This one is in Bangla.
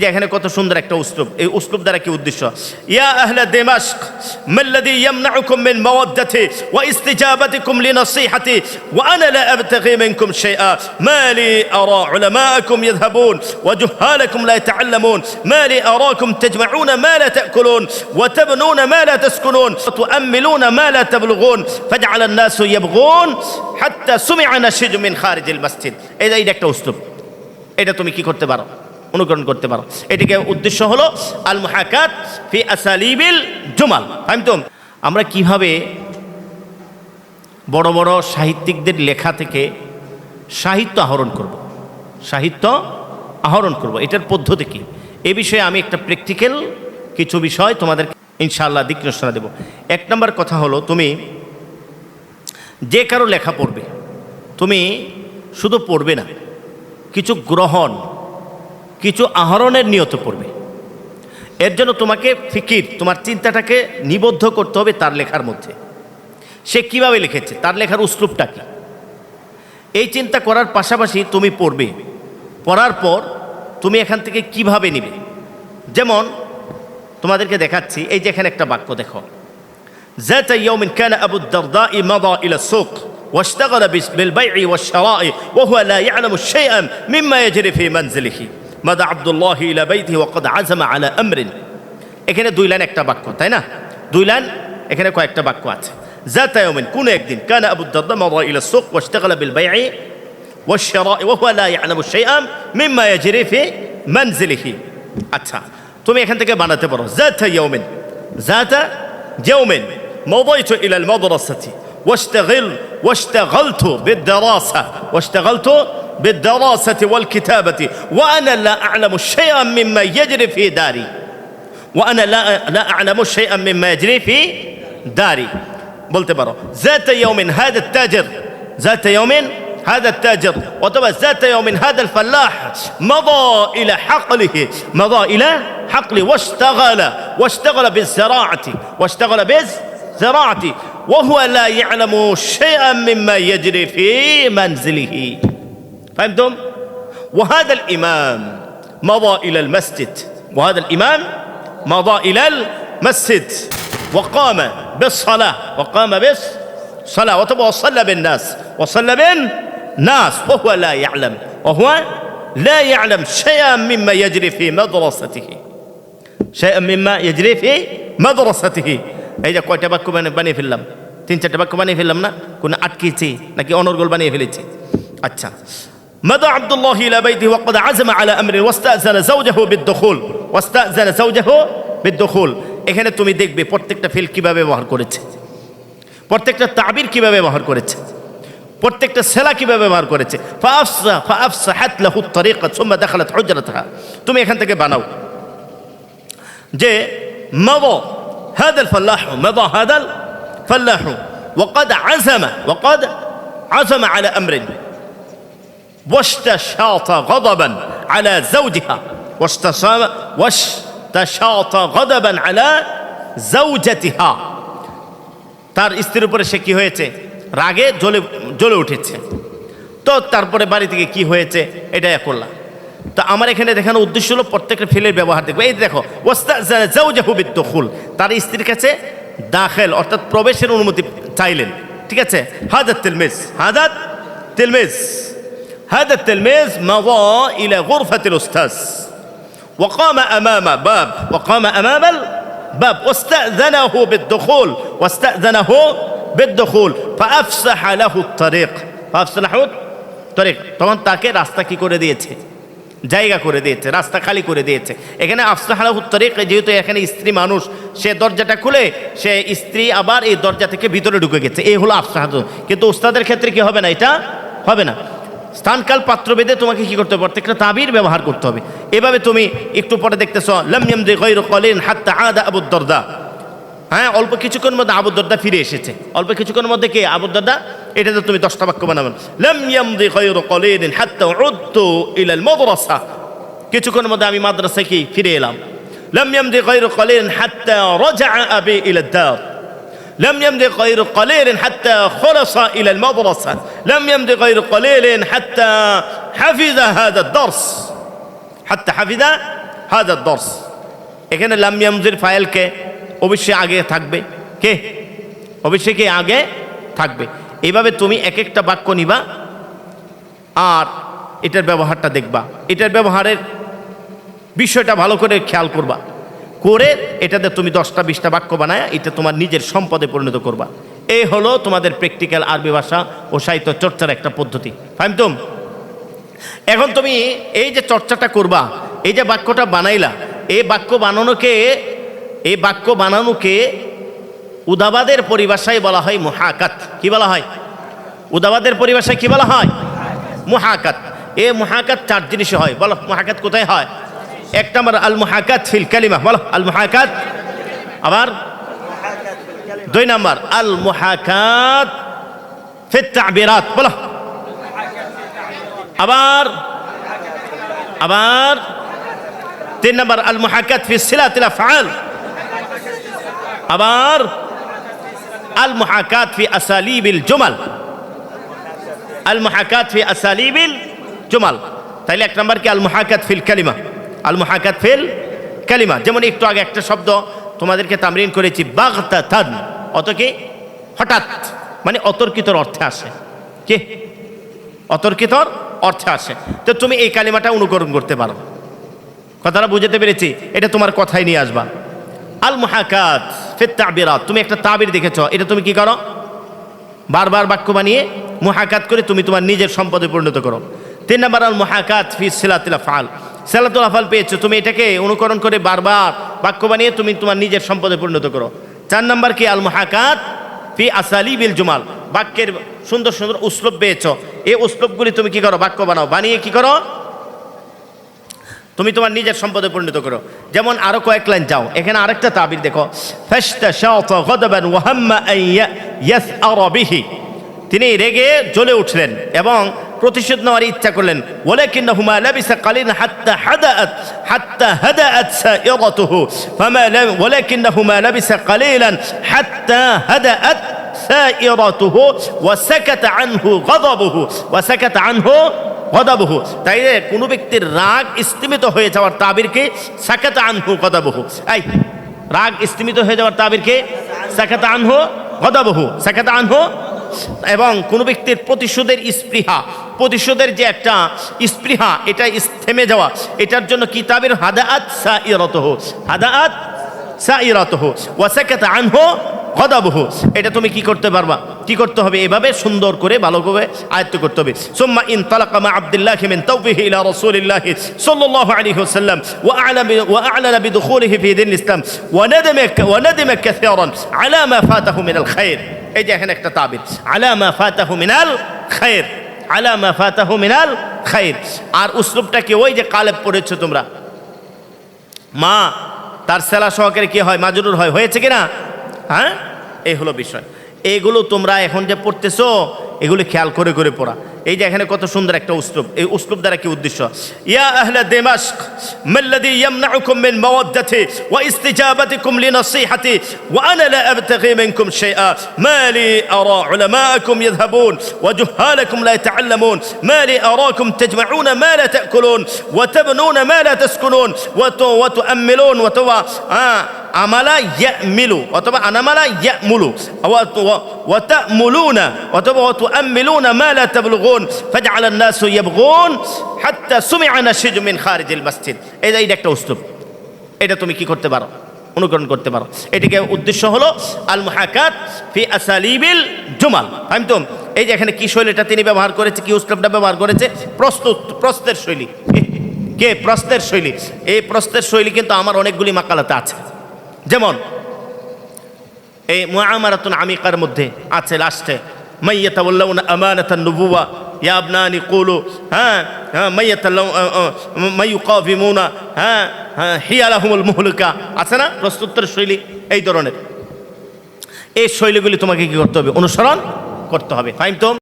যে এখানে কত সুন্দর একটা উসলুব এই উসলুব দ্বারা কি উদ্দেশ্য ইয়া আহলা দিমাশক মাল্লাযী ইয়ামনাউকুম মিন মাওয়াদ্দাতি ওয়া ইস্তিজাবাতিকুম লিনাসিহাতি ওয়া আনা লা আবতাগি মিনকুম শাইআ মা লি আরা উলামাআকুম ইয়াযহাবুন ওয়া জুহালাকুম লা يتعلمون ما لي أراكم تجمعون ما لا تأكلون وتبنون ما لا تسكنون وتؤملون ما لا تبلغون فجعل الناس يبغون حتى سمع نشج من خارج المسجد إذا إذا একটা উসলুব এটা তুমি কি করতে পারো অনুকরণ করতে পারো। এটিকে উদ্দেশ্য হলো আল মুহাকাত ফি আসালিবিল জুমাল। তো আমরা কীভাবে বড় বড় সাহিত্যিকদের লেখা থেকে সাহিত্য আহরণ করব? সাহিত্য আহরণ করব। এটার পদ্ধতি কি? এ বিষয়ে আমি একটা প্র্যাকটিক্যাল কিছু বিষয় তোমাদের ইনশাআল্লাহ দিক নির্দেশনা দেব। এক নম্বর কথা হলো, তুমি যে কারও লেখা পড়বে, তুমি শুধু পড়বে না, কিছু গ্রহণ কিছু আহরণের নিয়ত পড়বে এর জন্য তোমাকে ফিকির তোমার চিন্তাটাকে নিবদ্ধ করতে হবে তার লেখার মধ্যে সে কিভাবে লিখেছে তার লেখার উসলুপটা কি এই চিন্তা করার পাশাপাশি তুমি পড়বে পড়ার পর তুমি এখান থেকে কিভাবে নিবে যেমন তোমাদেরকে দেখাচ্ছি এই যে এখানে একটা বাক্য দেখো ذات يوم كان أبو الدرداء مضى إلى السوق واشتغل بس- بالبيع والشراء وهو لا يعلم شيئا مما يجري في منزله مضى عبد الله إلى بيته وقد عزم على أمر এখানে দুই লাইন একটা বাক্য তাই না দুই লাইন এখানে কয়েকটা বাক্য আছে ذات يوم কোন একদিন كان أبو الدرداء مضى إلى السوق واشتغل بالبيع والشراء وهو لا يعلم شيئا مما يجري في منزله আচ্ছা তুমি এখান থেকে বানাতে পারো ذات يوم ذات يوم مضيت إلى المدرسة واشتغل واشتغلت بالدراسة واشتغلت بالدراسة والكتابة وأنا لا أعلم شيئا مما يجري في داري. وأنا لا لا أعلم شيئا مما يجري في داري. بلت برو ذات يوم هذا التاجر ذات يوم هذا التاجر وطبعا ذات يوم هذا الفلاح مضى إلى حقله مضى إلى حقله واشتغل واشتغل بالزراعة واشتغل بالزراعة وهو لا يعلم شيئا مما يجري في منزله. فهمتم؟ وهذا الإمام مضى إلى المسجد وهذا الإمام مضى إلى المسجد وقام بالصلاة وقام بالصلاة وطبعا وصلى بالناس وصلى بالناس وهو لا يعلم وهو لا يعلم شيئا مما يجري في مدرسته شيئا مما يجري في مدرسته এই যে কয়টা বাক্য বানিয়ে বানিয়ে ফেললাম তিন চারটা বাক্য বানিয়ে ফেললাম না কোনো আটকেছি নাকি অনর্গল বানিয়ে ফেলেছি আচ্ছা مضى عبد الله إلى بيته وقد عزم على أمر واستأذن زوجه بالدخول واستأذن زوجه بالدخول এখানে তুমি দেখবে প্রত্যেকটা ফিল কিভাবে ব্যবহার করেছে প্রত্যেকটা তাবির কিভাবে ব্যবহার করেছে প্রত্যেকটা সেলা কিভাবে ব্যবহার করেছে ফাফসা ফাফসাহাত লাহু তরিকা সুম্মা দাখালাত হুজরাতহা তুমি এখান থেকে বানাও যে مضى هذا الفلاح مضى هذا الفلاح وقد عزم وقد عزم على أمر واستشاط غضبا على زوجها واستشاط واستشاط غضبا على زوجتها তার স্ত্রীর উপরে সে কি হয়েছে রাগে জ্বলে জ্বলে উঠেছে তো তারপরে বাড়ি থেকে কি হয়েছে এটাই করলাম তো আমার এখানে দেখানো উদ্দেশ্য হলো প্রত্যেকটা ফিলের ব্যবহার দেখবো এই দেখো ওস্তাহুল তার স্ত্রীর কাছে দাখেল অর্থাৎ প্রবেশের অনুমতি চাইলেন ঠিক আছে হাজার তেলমেজ হাজার তেলমেজ هذا التلميذ مضى إلى غرفة الأستاذ وقام أمام باب وقام أمام الباب واستأذنه بالدخول واستأذنه بالدخول فأفسح له الطريق فأفسح له الطريق তখন তাকে রাস্তা কি করে দিয়েছে জায়গা করে দিয়েছে রাস্তা খালি করে দিয়েছে এখানে আফসাহালাহু তরিক যেহেতু এখানে স্ত্রী মানুষ সে দরজাটা খুলে সে স্ত্রী আবার এই দরজা থেকে ভিতরে ঢুকে গেছে এই হলো আফসাহাদ কিন্তু উস্তাদের ক্ষেত্রে কি হবে না এটা হবে না স্থানকাল পাত্রভেদে তোমাকে কি করতে হবে? প্রত্যেকটা তাবির ব্যবহার করতে হবে। এভাবে তুমি একটু পরে দেখতেছ লামিয়াম দে গৈর কলিন হাত্তা আদা আবুদ্দরদা হ্যাঁ অল্প কিছুক্ষণ মধ্যে আবুদ্দরদা ফিরে এসেছে। অল্প কিছুক্ষণের মধ্যে কে? আবুদ্দরদা এটা তো তুমি দশটা বাক্য বানাবেন। লামিয়াম দে গৈর কলিন হাত্তা উদ্দু ইলাল মাদ্রাসা। কিছুক্ষণের মধ্যে আমি মাদ্রাসায় কি? ফিরে এলাম। লামিয়াম দে গৈর কলিন হাত্তা রাজা আবি ইলা দার। لم يمضي غير قليل حتى خلص إلى المدرسة لم يمضي غير قليل حتى حفظ هذا الدرس حتى حفظ হাজার দর্শ এখানে লামিয়ামজির ফাইলকে অবশ্যই আগে থাকবে কে অবশ্যই কে আগে থাকবে এইভাবে তুমি এক একটা বাক্য নিবা আর এটার ব্যবহারটা দেখবা এটার ব্যবহারের বিষয়টা ভালো করে খেয়াল করবা করে এটাতে তুমি দশটা, বিশটা বাক্য বানায় এটা তোমার নিজের সম্পদে পরিণত করবা। এই হলো তোমাদের প্র্যাকটিক্যাল আরবি ভাষা ও সাহিত্য চর্চার একটা পদ্ধতি। ফাইমতুম এখন তুমি এই যে চর্চাটা করবা, এই যে বাক্যটা বানাইলা এই বাক্য বানানোকে এই বাক্য বানানোকে উদাবাদের পরিভাষায় বলা হয় মহাকাত। কি বলা হয়? উদাবাদের পরিভাষায় কি বলা হয়? মহাকাত। এ মহাকাত চার জিনিসে হয়। বলো, মহাকাত কোথায় হয়? এক নম্বর আল মহাকাত ফিল কালিমা, বলো আল মহাকাত আবার? দুই নম্বর আল মহাকাত ফিত তাবিরাত, বলো। আবার? আবার? তিন নম্বর আল মহাকাত ফি সিলাতিল আফআল। আবার? আল মহাকাত ফি আসালিবিল জুমাল। আল মহাকাত ফি আসালিবিল জুমাল। তাইলে এক নম্বর কি? আল মহাকাত ফিল কালিমা। আল মহাকাত ফেল কালিমা। যেমন একটু আগে একটা শব্দ তোমাদেরকে তামরিন করেছি বাগতা থান অত কি? হঠাৎ। মানে অতর্কিতর অর্থে আসে। কে? অতর্কিতর অর্থে আসে। তো তুমি এই কালিমাটা অনুকরণ করতে পারো। কথাটা বুঝতে পেরেছি। এটা তোমার কথায় নিয়ে আসবা। আল মুহাকাত ফের তাবিরাত। তুমি একটা তাবির দেখেছ। এটা তুমি কি করো? বারবার বাক্য বানিয়ে মুহাকাত করে তুমি তোমার নিজের সম্পদে পরিণত করো। তিন নম্বর আল মুহাকাত ফি সিলাতিল ফাল সিলাতুল আফাল পেয়েছ, তুমি এটাকে অনুকরণ করে বারবার বাক্য বানিয়ে তুমি তোমার নিজের সম্পদে পরিণত করো। চার নম্বর কি? আল মুহাকাত ফি আসালি বিল জুমাল। বাক্যের সুন্দর সুন্দর উসলব পেয়েছ। এই উসলবগুলি তুমি কি করো? বাক্য বানাও। বানিয়ে কি করো? তুমি তোমার নিজের সম্পদে পরিণত করো। যেমন আরও কয়েক লাইন যাও। এখানে আরেকটা তাবির দেখো। ফাশতা শাতা গাদাবান ওয়া হাম্মা আন ইয়াসআরা বিহি। তিনি রেগে জ্বলে উঠলেন এবং প্রতিশোধ নেওয়ার ইচ্ছা করলেন। ওয়ালাকিন্নাহুমা লাবিসা কালিন হাত্তা হাদাআত হাত্তা হাদাআত সাইরাতুহু। ফামা লাম ওয়ালাকিন্নাহুমা লাবিসা কালিলান হাত্তা হাদাআত সাইরাতুহু ওয়া সাকাতা আনহু গাদাবুহু, ওয়া সাকাতা আনহু গদাবহু। তাই কোনো ব্যক্তির রাগ স্থিমিত হয়ে যাওয়ার তাবিরকে সাকাত আনহু গদাবহু। এই, রাগ স্থিমিত হয়ে যাওয়ার তাবিরকে সাকাত আনহু গদাবহু। সাকাত আনহু এবং কোনো ব্যক্তির প্রতিশোধের স্পৃহা, প্রতিশোধের যে একটা স্পৃহা, এটা থেমে যাওয়া, এটার জন্য কিতাবের হাদাআত সাইরাতহ হাদাআত হো ওয়াসাকাত আনহু গদাবহু, এটা তুমি কি করতে পারবা? কি করতে হবে? এভাবে সুন্দর করে ভালোভাবে আয়ত্ত করতে হবে। সুম্মা ইন তালাকা মা আব্দুল্লাহ মিন তাওফিহি ইলা রাসূলিল্লাহ সাল্লাল্লাহু আলাইহি ওয়াসাল্লাম ওয়া আ'লাম ওয়া আ'লান বিদুখুলিহি ফি দীন ইসলাম ওয়া নাদামা ওয়া নাদামা কাসীরান আলা মা ফাতাহু মিনাল খায়র এই যে এখানে একটা তাবির। আলা মা ফাতাহু মিনাল খায়র আলা মা ফাতাহু মিনাল খায়র আর উসলুবটা কি ওই যে কালেব পড়েছো তোমরা? মা, তার সেলা সহকারে কি হয়? মাজরুর হয়। হয়েছে কিনা হ্যাঁ এই হলো বিষয় এইগুলো তোমরা এখন যে পড়তেছো এগুলো খেয়াল করে করে পড়া এই যে এখানে কত সুন্দর একটা উসলুব এই উসলুব দ্বারা কি উদ্দেশ্য ইয়া আহলা দিমাশক মাল্লাযী ইয়ামনাউকুম মিন মাওয়াদ্দাতি ওয়া ইস্তিজাবাতিকুম লিনাসিহাতি ওয়া আনা লা আবতাগি মিনকুম শাইআ মা লি আরা উলামাআকুম ইয়াযহাবুন ওয়া জুহালাকুম লা يتعلمون ما لي أراكم تجمعون ما لا تأكلون وتبنون ما لا تسكنون وت- وتؤملون وتوا آه আমালা ইয়ামিলু অথবা আনামালা ইয়ামুলু ওয়াতামুলুনা অথবা ওয়াতুআম্মিলুনা মা লা তাবলুগুন ফাজআলা الناس ইয়াবগুন হাত্তা সুমিআ নাশিজু মিন খারিজিল মসজিদ এই যে এইটা একটা উসলুব এটা তুমি কি করতে পারো অনুকরণ করতে পারো এটিকে উদ্দেশ্য হলো আল মুহাকাত ফি আসালিবিল জুমাল তো এই যে এখানে কি শৈলীটা তিনি ব্যবহার করেছে কি উসলুবটা ব্যবহার করেছে প্রস্তুত প্রস্তের শৈলী কে- কে প্রস্তের শৈলী এই প্রস্তের শৈলী কিন্তু আমার অনেকগুলি মাকালাতে আছে যেমন, এই মুআমারাতুন আমিকার মধ্যে আছে লাস্টে মাইয়াতাওয়াল্লাউন আমানাতান নুবুওয়া, ইয়া আবনানি কুলু হ্যাঁ হ্যাঁ মাইয়াতাল্লাউ মাইয়ুকাফিমুনা হ্যাঁ হ্যাঁ হিয়ালাহুমুল মুহলিকা, আছে না প্রস্তুতের শৈলী? এই ধরনের। এই শৈলীগুলি তোমাকে কি করতে হবে? অনুসরণ করতে হবে। ফাইন তো?